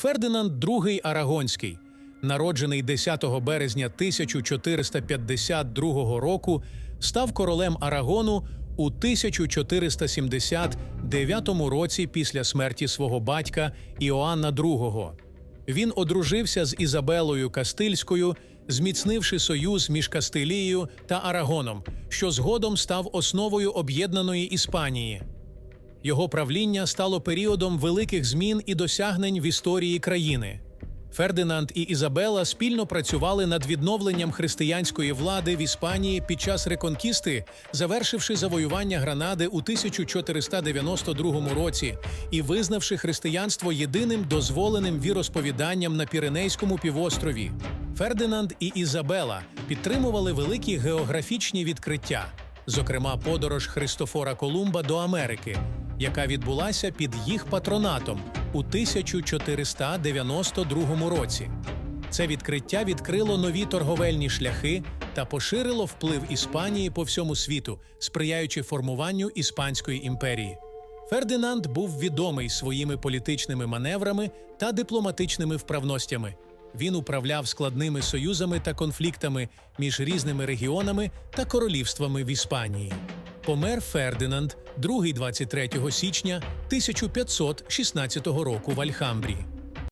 Фердинанд II Арагонський, народжений 10 березня 1452 року, став королем Арагону у 1479 році після смерті свого батька Іоанна II. Він одружився з Ізабелою Кастильською, зміцнивши союз між Кастилією та Арагоном, що згодом став основою об'єднаної Іспанії. Його правління стало періодом великих змін і досягнень в історії країни. Фердинанд і Ізабела спільно працювали над відновленням християнської влади в Іспанії під час реконкісти, завершивши завоювання Гранади у 1492 році і визнавши християнство єдиним дозволеним віросповіданням на Піренейському півострові. Фердинанд і Ізабела підтримували великі географічні відкриття, зокрема подорож Христофора Колумба до Америки, яка відбулася під їх патронатом у 1492 році. Це відкриття відкрило нові торговельні шляхи та поширило вплив Іспанії по всьому світу, сприяючи формуванню Іспанської імперії. Фердинанд був відомий своїми політичними маневрами та дипломатичними вправностями. Він управляв складними союзами та конфліктами між різними регіонами та королівствами в Іспанії. Помер Фердинанд 2 23 січня 1516 року в Альхамбрі.